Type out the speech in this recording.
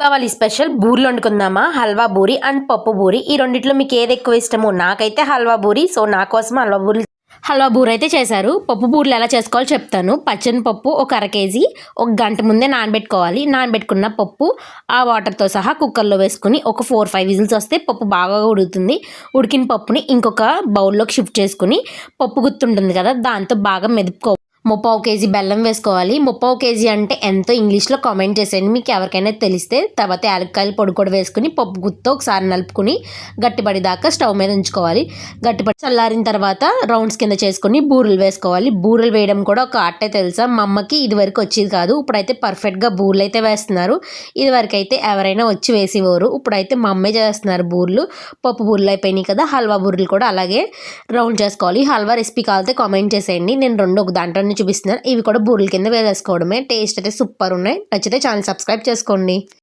Deepavali special బూరెలు వండుకుందామా? Halwa బూరి and పప్పు బూరి. ఈ రెండిట్లో మీకు ఏది ఎక్కువ ఇష్టమో నాకైతే హల్వా బూరి. సో నా కోసం హల్వా బూరి హల్వా బూరి అయితే చేశారు. పప్పు బూరెలు ఎలా చేసుకోవాలో చెప్తాను. పచ్చని పప్పు ఒక అర కేజీ ఒక గంట ముందే నానబెట్టుకోవాలి. నానబెట్టుకున్న పప్పు ఆ వాటర్తో సహా కుక్కర్లో వేసుకుని ఒక ఫోర్ ఫైవ్ విజిల్స్ వస్తే పప్పు బాగా ఉడుకుతుంది. ఉడికిన పప్పుని ఇంకొక బౌల్లోకి షిఫ్ట్ చేసుకుని పప్పు గుర్తుంటుంది కదా దాంతో బాగా మెదుపుకో ముప్పావు కేజీ బెల్లం వేసుకోవాలి. ముప్పావు కేజీ అంటే ఎంతో ఇంగ్లీష్లో కామెంట్ చేసేయండి. మీకు ఎవరికైనా తెలిస్తే తర్వాత యాలక్కాయలు పొడి కూడా వేసుకుని పప్పు గుత్తో ఒకసారి నలుపుకుని గట్టిపడి దాకా స్టవ్ మీద ఉంచుకోవాలి. గట్టిపడి చల్లారిన తర్వాత రౌండ్స్ కింద చేసుకుని బూరెలు వేసుకోవాలి. బూరెలు వేయడం కూడా ఒక ఆటే తెలుసా? మా అమ్మకి ఇది వరకు వచ్చేది కాదు. ఇప్పుడైతే పర్ఫెక్ట్గా బూరెలు అయితే వేస్తున్నారు. ఇది వరకు అయితే ఎవరైనా వచ్చి వేసేవారు. ఇప్పుడైతే మా అమ్మే చేస్తున్నారు బూరెలు. పప్పు బూరెలు అయిపోయినాయి కదా హల్వా బూరెలు కూడా అలాగే రౌండ్ చేసుకోవాలి. హల్వా రెసిపీ కావాలితే కామెంట్ చేసేయండి. నేను రెండు ఒక దాంట్లో చూపిస్తున్నాను ఇవి కూడా బూరెల కింద వేసేసుకోవడమే. టేస్ట్ అయితే సూపర్ ఉన్నాయి. నచ్చితే ఛానల్ సబ్స్క్రైబ్ చేసుకోండి.